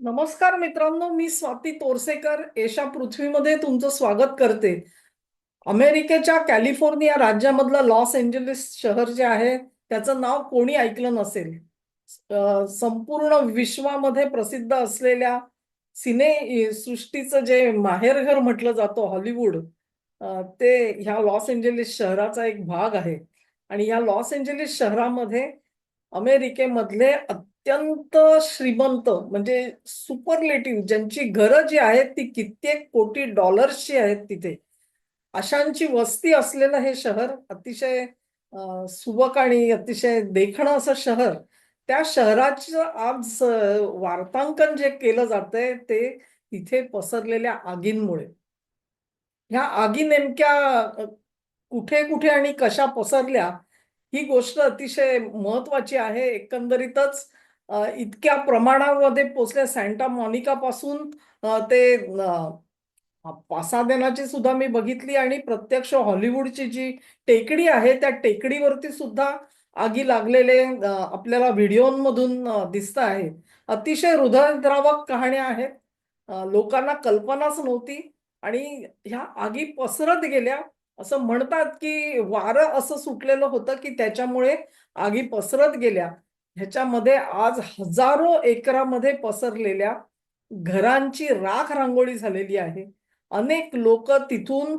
नमस्कार मित्रांनो मी स्वाती तोरसेकर. एशा पृथ्वीमध्ये तुमचं स्वागत करते. अमेरिकेच्या कॅलिफोर्निया राज्यामधलं लॉस एंजलिस शहर जे आहे त्याचं नाव कोणी ऐकलं नसेल? संपूर्ण विश्वामध्ये प्रसिद्ध असलेल्या सिने सृष्टीचं जे माहेरघर म्हटलं जातं हॉलिवूड ते ह्या लॉस एंजलिस शहराचा एक भाग आहे. आणि या लॉस एंजलिस शहरामध्ये अमेरिकेमधले अत्यंत श्रीमंत म्हणजे सुपरलेटिव्ह ज्यांची घरं जी आहेत ती कित्येक कोटी डॉलर्सची आहेत तिथे. अशांची वस्ती असलेलं हे शहर अतिशय सुबक आणि अतिशय देखणं असं शहर त्या शहराचं आज वार्तांकन जे केलं जातंय ते तिथे पसरलेल्या आगींमुळे. ह्या आगी नेमक्या कुठे कुठे आणि कशा पसरल्या ही गोष्ट अतिशय महत्वाची आहे. एकंदरीतच इतक्या प्रमाणामध्ये पोचल्या सॅन्टा मॉनिका पासून ते पासादेनाची सुद्धा मी बघितली आणि प्रत्यक्ष हॉलिवूडची जी टेकडी आहे त्या टेकडीवरती सुद्धा आगी लागलेले आपल्याला व्हिडिओमधून दिसत आहे. अतिशय हृदयद्रावक कहाण्या आहेत. लोकांना कल्पनाच नव्हती आणि ह्या आगी पसरत गेल्या. असं म्हणतात की वारं असं सुटलेलं होतं की त्याच्यामुळे आगी पसरत गेल्या. ह्याच्यामध्ये आज हजारो एकरामध्ये पसरलेल्या घरांची राख रांगोळी झालेली आहे. अनेक लोक तिथून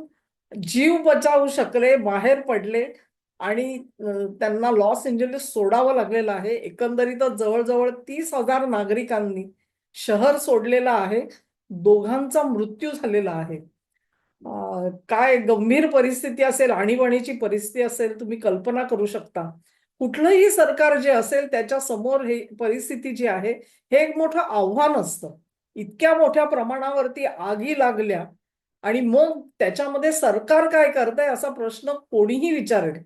जीव बचावू शकले बाहेर पडले आणि त्यांना लॉस एंजलिस सोडावं लागलेलं आहे. एकंदरीतच जवळजवळ तीस हजार नागरिकांनी शहर सोडलेलं आहे. दोघांचा मृत्यू झालेला आहे. काय गंभीर परिस्थिती असेल आणीबाणीची परिस्थिती असेल तुम्ही कल्पना करू शकता. कुठलंही सरकार जे असेल त्याच्यासमोर हे परिस्थिती जी आहे हे एक मोठं आव्हान असतं. इतक्या मोठ्या प्रमाणावरती आगी लागल्या आणि मग त्याच्यामध्ये सरकार काय करतंय असा प्रश्न कोणीही विचारेल.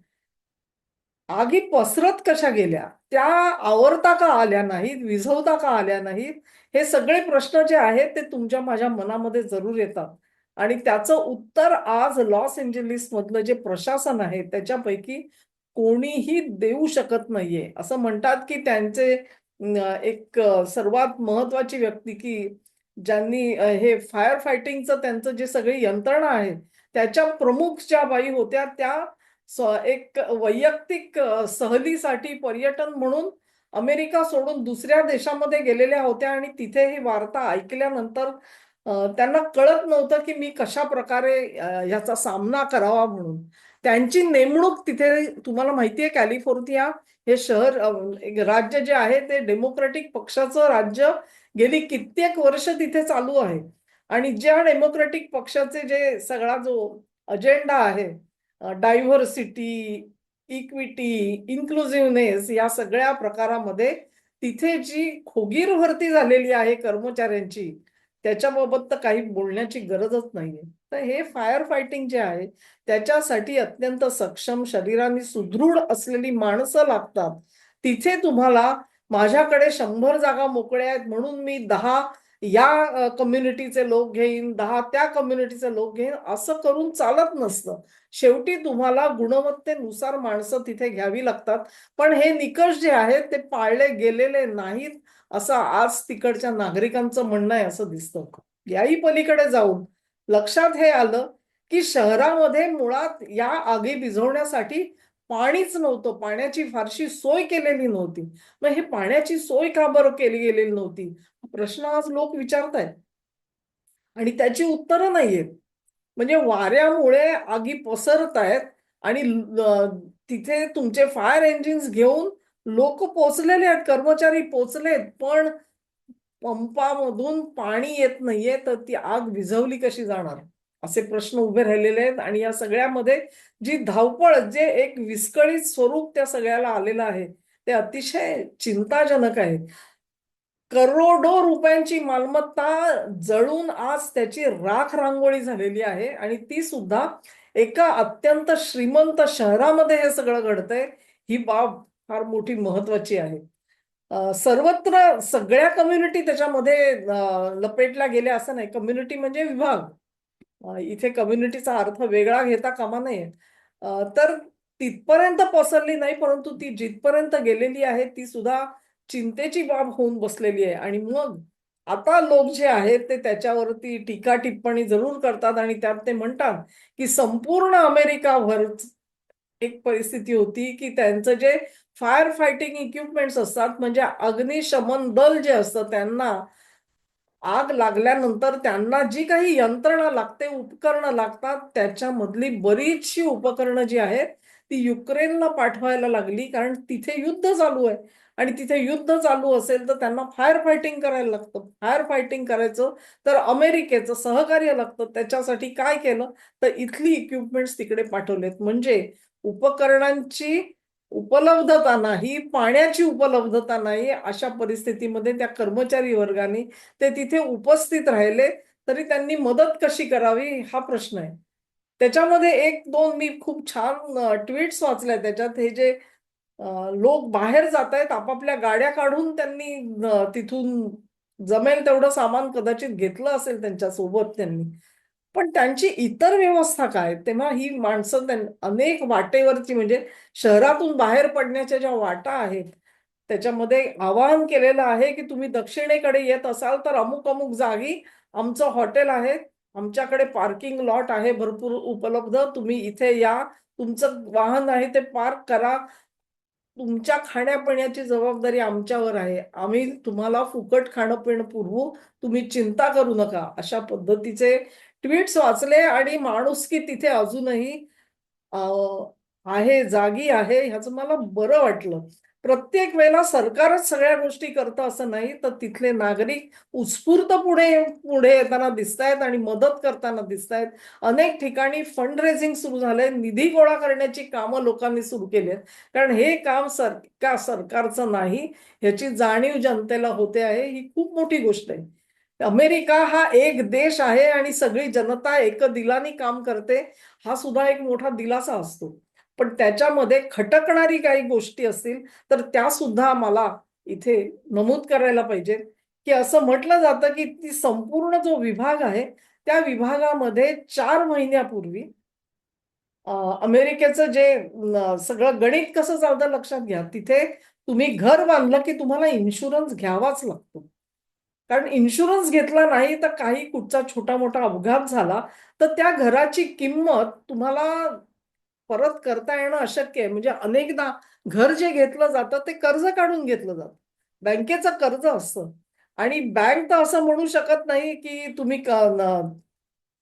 आगी पसरत कशा गेल्या? त्या आवरता का आल्या नाहीत? विझवता का आल्या नाहीत? हे सगळे प्रश्न जे आहेत ते तुमच्या माझ्या मनामध्ये जरूर येतात. आणि त्याचं उत्तर आज लॉस एंजलिस मधलं जे प्रशासन आहे त्याच्यापैकी कोणीही देऊ शकत नाहीये. असं म्हणतात की त्यांचे एक सर्वात महत्वाची व्यक्ती की ज्यांनी हे फायर फायटिंगचं त्यांचं जे सगळी यंत्रणा आहे त्याच्या प्रमुख ज्या बाई होत्या त्या एक वैयक्तिक सहलीसाठी पर्यटन म्हणून अमेरिका सोडून दुसऱ्या देशामध्ये गेलेल्या होत्या आणि तिथे ही वार्ता ऐकल्यानंतर त्यांना कळत नव्हतं की मी कशा प्रकारे ह्याचा सामना करावा म्हणून. त्यांची नेमणूक तिथे तुम्हाला माहितीये कॅलिफोर्निया हे शहर राज्य जे आहे ते डेमोक्रॅटिक पक्षाचं राज्य गेली कित्येक वर्ष तिथे चालू आहे. आणि ज्या डेमोक्रेटिक पक्षाचे जे सगळा जो अजेंडा आहे डायव्हर्सिटी इक्विटी इन्क्लुझिव्हनेस या सगळ्या प्रकारामध्ये तिथे जी खोगीर भरती झालेली आहे कर्मचाऱ्यांची त्याच्याबाबत तर काही बोलण्याची गरजच नाहीये. तर हे फायर फायटिंग जे आहे त्याच्यासाठी अत्यंत सक्षम शरीराने सुदृढ असलेली माणसं लागतात. तिथे तुम्हाला माझ्याकडे शंभर जागा मोकळ्या आहेत म्हणून मी दहा या कम्युनिटीचे लोक घेईन दहा त्या कम्युनिटीचे लोक घेईन असं करून चालत नसतं. शेवटी तुम्हाला गुणवत्तेनुसार माणसं तिथे घ्यावी लागतात. पण हे निकष जे आहेत ते पाळले गेलेले नाहीत. असं आज तिकडच्या नागरिकांचं म्हणणं आहे असं दिसतं. याही पलीकडे जाऊन लक्षात हे आलं की शहरामध्ये मुळात या आगी भिजवण्यासाठी पाणीच नव्हतं. पाण्याची फारशी सोय केलेली नव्हती. मग हे पाण्याची सोय का बरं केली गेलेली नव्हती? प्रश्न आज लोक विचारतायत. आणि त्याची उत्तरं नाहीयेत. म्हणजे वाऱ्यामुळे आगी पसरत आहेत आणि तिथे तुमचे फायर इंजिन्स घेऊन लोक पोचलेले आहेत कर्मचारी पोचलेत पण पंपामधून पाणी येत नाहीये तर ती आग विझवली कशी जाणार? असे प्रश्न उभे राहिलेले आहेत आणि या सगळ्यामध्ये जी धावपळ जे एक विस्कळीत स्वरूप त्या सगळ्याला आलेलं आहे ते अतिशय चिंताजनक आहे. करोडो रुपयांची मालमत्ता जळून आज त्याची राख रांगोळी झालेली आहे आणि ती सुद्धा एका अत्यंत श्रीमंत शहरामध्ये हे सगळं घडतंय. ही बाब फार मोठी महत्वाची आहे. सर्वत्र सगळ्या कम्युनिटी त्याच्यामध्ये लपेटल्या गेल्या असं नाही. कम्युनिटी म्हणजे विभाग. इथे कम्युनिटीचा अर्थ वेगळा घेता कामा नये. तर तिथपर्यंत पसरली नाही परंतु ती जिथपर्यंत गेलेली आहे ती सुद्धा चिंतेची बाब होऊन बसलेली आहे. आणि मग आता लोक जे आहेत ते त्याच्यावरती टीका टिप्पणी जरूर करतात आणि त्यात ते म्हणतात की संपूर्ण अमेरिकाभर एक परिस्थिती होती की त्यांचं जे फायर फायटिंग इक्विपमेंट्स असतात म्हणजे अग्निशमन दल जे असतं त्यांना आग लागल्यानंतर त्यांना जी काही यंत्रणा लागते उपकरणं लागतात त्याच्यामधली बरीचशी उपकरणं जी आहेत ती युक्रेनला पाठवायला लागली कारण तिथे युद्ध चालू आहे. आणि तिथे युद्ध चालू असेल तर त्यांना फायर फायटिंग करायला लागतं. फायर फायटिंग करायचं तर अमेरिकेचं सहकार्य लागतं. त्याच्यासाठी काय केलं? तर इथली इक्विपमेंट्स तिकडे पाठवलेत. म्हणजे उपकरणांची उपलब्धता नाही पाण्याची उपलब्धता नाही अशा परिस्थितीमध्ये त्या कर्मचारी वर्गाने ते तिथे उपस्थित राहिले तरी त्यांनी मदत कशी करावी हा प्रश्न आहे. त्याच्यामध्ये एक दोन मी खूप छान ट्विट्स वाचल्या त्याच्यात. हे जे लोक बाहेर जात आहेत आपापल्या गाड्या काढून त्यांनी तिथून जमेल तेवढं सामान कदाचित घेतलं असेल त्यांच्यासोबत त्यांनी. पण त्यांची इतर व्यवस्था काय? तेव्हा ही माणसं अनेक वाटेवरची म्हणजे शहरातून बाहेर पडण्याच्या ज्या वाटा आहेत त्याच्यामध्ये आवाहन केलेलं आहे की तुम्ही दक्षिणेकडे येत असाल तर अमुक अमुक जागी आमचं हॉटेल आहे आमच्याकडे पार्किंग लॉट आहे भरपूर उपलब्ध तुम्ही इथे या तुमचं वाहन आहे ते पार्क करा तुमच्या खाण्यापिण्याची जबाबदारी आमच्यावर आहे आम्ही तुम्हाला फुकट खाणं पिणं पुरवू तुम्ही चिंता करू नका अशा पद्धतीचे ट्विट्स वाचले आणि माणूस की तिथे अजूनही आहे जागी आहे ह्याचं मला बरं वाटलं. प्रत्येक वेळेला सरकारच सगळ्या गोष्टी करतं असं नाही तर तिथले नागरिक उत्स्फूर्त पुढे पुढे येताना दिसतायत आणि मदत करताना दिसतायत. अनेक ठिकाणी फंड रेझिंग सुरू झालंय निधी गोळा करण्याची कामं लोकांनी सुरू केली आहेत कारण हे काम सर का सरकारचं नाही ह्याची जाणीव जनतेला होते आहे ही खूप मोठी गोष्ट आहे. अमेरिका हा एक देश आहे आणि सगळी जनता एक दिलानी काम करते हा सुद्धा एक मोठा दिलासा असतो. पण त्याच्यामध्ये खटकणारी काही गोष्टी असतील तर त्या सुद्धा मला इथे नमूद करायला पाहिजे. की असं म्हटलं जातं की ती संपूर्ण जो विभाग आहे त्या विभागामध्ये चार महिन्यापूर्वी अमेरिकेचं जे सगळं गणित कसं चालतं लक्षात घ्या. तिथे तुम्ही घर बांधलं की तुम्हाला इन्शुरन्स घ्यावाच लागतो. कारण इन्शुरन्स घेतला नाही तर काही कुठचा छोटा मोठा अपघात झाला तर त्या घराची किंमत तुम्हाला परत करता येणं अशक्य आहे. म्हणजे अनेकदा घर जे घेतलं जातं ते कर्ज काढून घेतलं जातं. बँकेचं कर्ज असतं. आणि बँक तर असं म्हणू शकत नाही की तुम्ही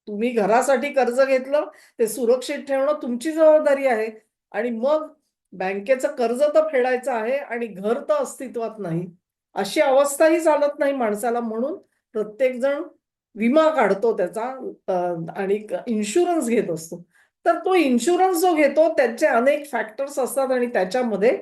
तुम्ही घरासाठी कर्ज घेतलं ते सुरक्षित ठेवणं तुमची जबाबदारी आहे. आणि मग बँकेचं कर्ज तर फेडायचं आहे आणि घर तर अस्तित्वात नाही. अशी अवस्थाही चालत नाही माणसाला म्हणून. प्रत्येक जण विमा काढतो त्याचा आणि इन्शुरन्स घेत असतो. तर तो इन्शुरन्स जो घेतो त्याचे अनेक फॅक्टर्स असतात आणि त्याच्यामध्ये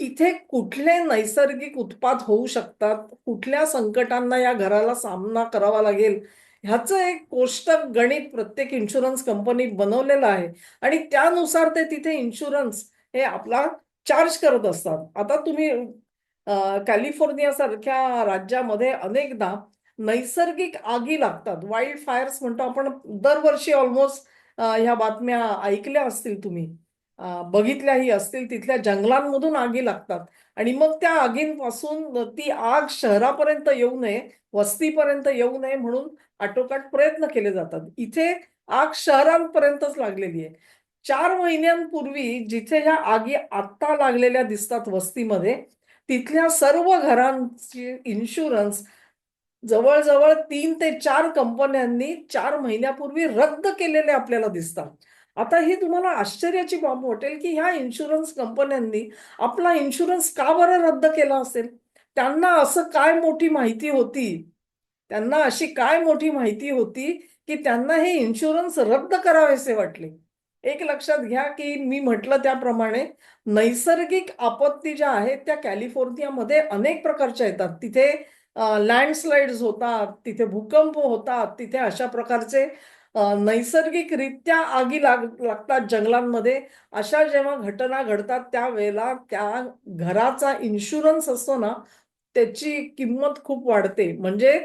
इथे कुठले नैसर्गिक उत्पाद होऊ शकतात कुठल्या संकटांना या घराला सामना करावा लागेल ह्याचं एक कोष्टक गणित प्रत्येक इन्शुरन्स कंपनी बनवलेलं आहे. आणि त्यानुसार ते तिथे इन्शुरन्स हे आपला चार्ज करत असतात. आता तुम्ही कॅलिफोर्निया सारख्या राज्यामध्ये अनेकदा नैसर्गिक आगी लागतात. वाईल्ड फायर्स म्हणतो आपण दरवर्षी ऑलमोस्ट ह्या बातम्या ऐकल्या असतील तुम्ही. बघितल्याही असतील तिथल्या जंगलांमधून आगी लागतात. आणि मग त्या आगींपासून ती आग शहरापर्यंत येऊ नये वस्तीपर्यंत येऊ नये म्हणून आटोकाट प्रयत्न केले जातात. इथे आग शहरांपर्यंतच लागलेली आहे. चार महिन्यांपूर्वी जिथे ह्या आगी आत्ता लागलेल्या दिसतात वस्तीमध्ये तिथल्या सर्व घरांची इन्शुरन्स जवळजवळ तीन ते चार कंपन्यांनी चार महिन्यापूर्वी रद्द केलेले आपल्याला दिसतात. आता ही तुम्हाला आश्चर्याची बाब वाटेल की ह्या इन्शुरन्स कंपन्यांनी आपला इन्शुरन्स का बरं रद्द केला असेल? त्यांना असं काय मोठी माहिती होती? त्यांना अशी काय मोठी माहिती होती की त्यांना हे इन्शुरन्स रद्द करावेसे वाटले? एक लक्षात घ्या की मी म्हटलं त्याप्रमाणे नैसर्गिक आपत्ती ज्या आहेत त्या कॅलिफोर्नियामध्ये अनेक प्रकारच्या येतात. तिथे लँडस्लाइड्स होतात तिथे भूकंप होतात तिथे अशा प्रकारचे नैसर्गिकरित्या आगी लाग लागतात जंगलांमध्ये. अशा जेव्हा घटना घडतात त्यावेळेला त्या घराचा इन्शुरन्स असतो ना त्याची किंमत खूप वाढते. म्हणजे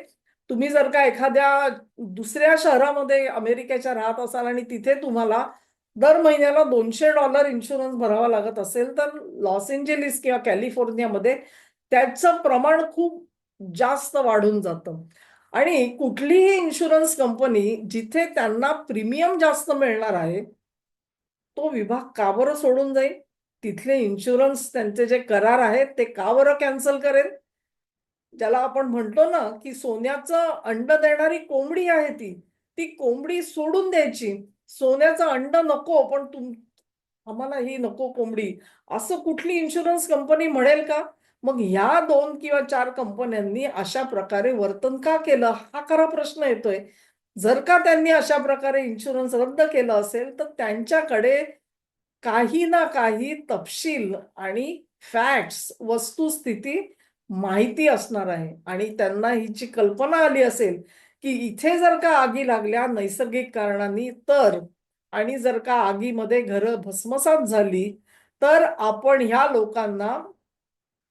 तुम्ही जर का एखाद्या दुसऱ्या शहरामध्ये अमेरिकेच्या राहत असाल आणि तिथे तुम्हाला दर महिन्याला दोनशे डॉलर इन्शुरन्स भरावा लागत असेल तर लॉस एंजेलिस किंवा कॅलिफोर्नियामध्ये त्याचं प्रमाण खूप जास्त वाढून जातं. आणि कुठलीही इन्शुरन्स कंपनी जिथे त्यांना प्रीमियम जास्त मिळणार आहे तो विभाग का बरं सोडून जाईल? तिथले इन्शुरन्स त्यांचे जे करार आहेत ते का बरं कॅन्सल करेल? ज्याला आपण म्हणतो ना की सोन्याचं अंड देणारी कोंबडी आहे ती ती कोंबडी सोडून द्यायची. सोन्याचं अंड नको पण तुम आम्हाला ही नको कोंबडी. असं कुठली इन्शुरन्स कंपनी म्हणेल का? मग ह्या दोन किंवा चार कंपन्यांनी अशा प्रकारे वर्तन का केलं? हा खरा प्रश्न येतोय. जर का त्यांनी अशा प्रकारे इन्शुरन्स रद्द केलं असेल तर त्यांच्याकडे काही ना काही तपशील आणि फॅक्ट्स वस्तुस्थिती माहिती असणार आहे. आणि त्यांना हिची कल्पना आली असेल की इथे जर का आगी लागल्या नैसर्गिक कारणांनी तर आणि जर का आगीमध्ये घरं भस्मसात झाली तर आपण ह्या लोकांना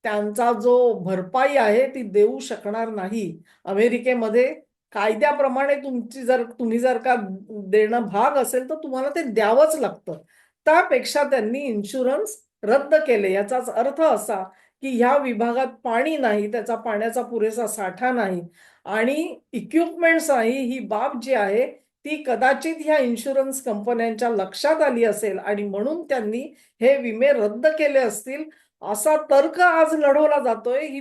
त्यांचा जो भरपाई आहे ती देऊ शकणार नाही. अमेरिकेमध्ये कायद्याप्रमाणे तुमची जर तुम्ही जर का देणं भाग असेल तर तुम्हाला ते द्यावंच लागतं. त्यापेक्षा त्यांनी इन्शुरन्स रद्द केले. याचाच अर्थ असा की ह्या विभागात पाणी नाही त्याचा पाण्याचा पुरेसा साठा नाही आणि इक्विपमेंट्स नाही ही बाब जी आहे ती कदाचित ह्या इन्शुरन्स कंपन्यांच्या लक्षात आली असेल आणि म्हणून त्यांनी हे विमे रद्द केले असतील असा तर्क आज लढवला जातोय ही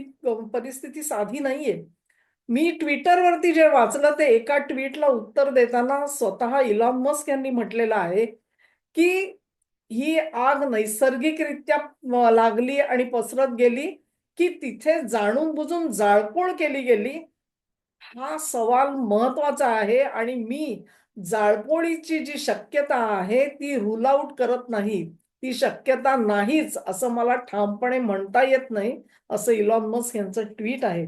परिस्थिती साधी नाहीये. मी ट्विटरवरती जे वाचलं ते एका ट्विटला उत्तर देताना स्वतः इलॉन मस्क यांनी म्हटलेलं आहे की ही आग नैसर्गिकरित्या लागली आणि पसरत गेली की तिथे जाणून बुजून जाळपोळ केली गेली. हा सवाल महत्त्वाचा आहे आणि मी जाळपोळीची जी शक्यता आहे ती रूल आउट करत नाही. ती शक्यता नाहीच असं मला ठामपणे म्हणता येत नाही असं इलॉन मस्क यांचं ट्विट आहे.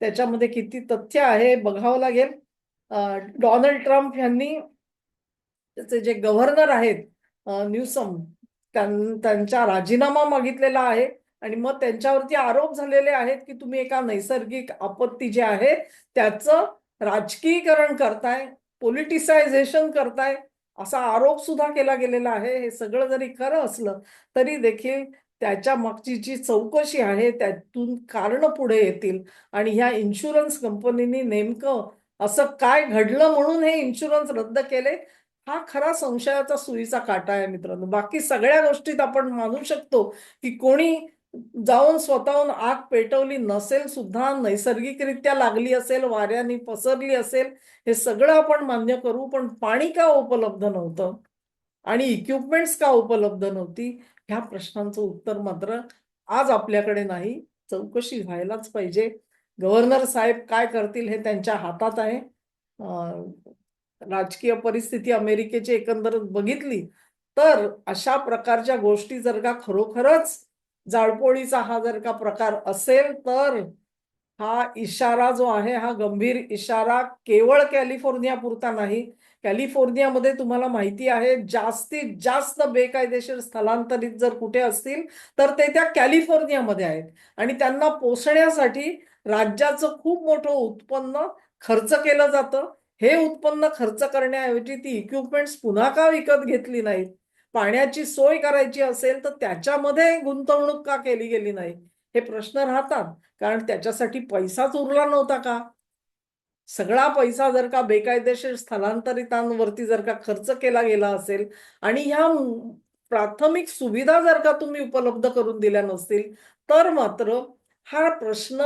त्याच्यामध्ये किती तथ्य आहे बघावं लागेल. डोनाल्ड ट्रम्प यांनी त्याचे जे गव्हर्नर आहेत न्यूसम त्यांचा राजीनामा मागितलेला आहे आणि मग त्यांच्यावरती आरोप झालेले आहेत की तुम्ही एका नैसर्गिक आपत्ती जे आहे त्याचं राजकीयकरण करताय पॉलिटिसायझेशन करताय असा आरोप सुद्धा केला गेलेला आहे. हे सगळं जरी खरं असलं तरी देखील त्याच्या मागची जी चौकशी आहे त्यातून कारण पुढे येतील. आणि ह्या इन्शुरन्स कंपनीने नेमकं असं काय घडलं म्हणून हे इन्शुरन्स रद्द केले हा खरा संशयाचा सुईचा काटा आहे मित्रांनो. बाकी सगळ्या गोष्टीत आपण मानू शकतो की कोणी जाऊन स्वतःहून आग पेटवली नसेल सुद्धा नैसर्गिकरित्या लागली असेल वाऱ्याने पसरली असेल हे सगळं आपण मान्य करू पण पाणी का उपलब्ध नव्हतं आणि इक्विपमेंट्स का उपलब्ध नव्हती ह्या प्रश्नांचं उत्तर मात्र आज आपल्याकडे नाही. चौकशी व्हायलाच पाहिजे. गव्हर्नर साहेब काय करतील हे त्यांच्या हातात आहे. राजकीय परिस्थिती अमेरिकेची एकंदर बघितली तर अशा प्रकारच्या गोष्टी जर का खरोखरच जाळपोळीचा हा जर का प्रकार असेल तर हा इशारा जो आहे हा गंभीर इशारा केवळ कॅलिफोर्निया पुरता नाही. कॅलिफोर्नियामध्ये तुम्हाला माहिती आहे जास्तीत जास्त बेकायदेशीर स्थलांतरित जर कुठे असतील तर ते त्या कॅलिफोर्नियामध्ये आहेत. आणि त्यांना पोसण्यासाठी राज्याचं खूप मोठं उत्पन्न खर्च केलं जातं. हे उत्पन्न खर्च करण्याऐवजी ती इक्विपमेंट्स पुन्हा का विकत घेतली नाहीत? पाण्याची सोय करायची असेल तर त्याच्यामध्ये गुंतवणूक का केली गेली नाही? हे प्रश्न राहतात. कारण त्याच्यासाठी पैसाच उरला नव्हता का? सगळा पैसा जर का बेकायदेशीर स्थलांतरितांवरती जर का खर्च केला गेला असेल आणि ह्या प्राथमिक सुविधा जर का तुम्ही उपलब्ध करून दिल्या नसतील तर मात्र हा प्रश्न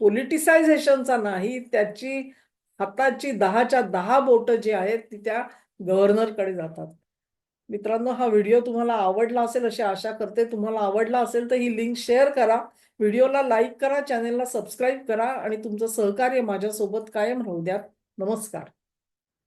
पॉलिटिसायझेशनचा नाही त्याची हाताची दहाच्या दहा बोट जी आहेत ती त्या गव्हर्नरकडे जातात. मित्रांनो हा व्हिडिओ तुम्हाला आवडला असेल अशी आशा करते. तुम्हाला आवडला असेल तर ही लिंक शेअर करा. व्हिडिओला लाईक करा चॅनेलला सबस्क्राईब करा आणि तुमचं सहकार्य माझ्यासोबत कायम राहू द्या नमस्कार.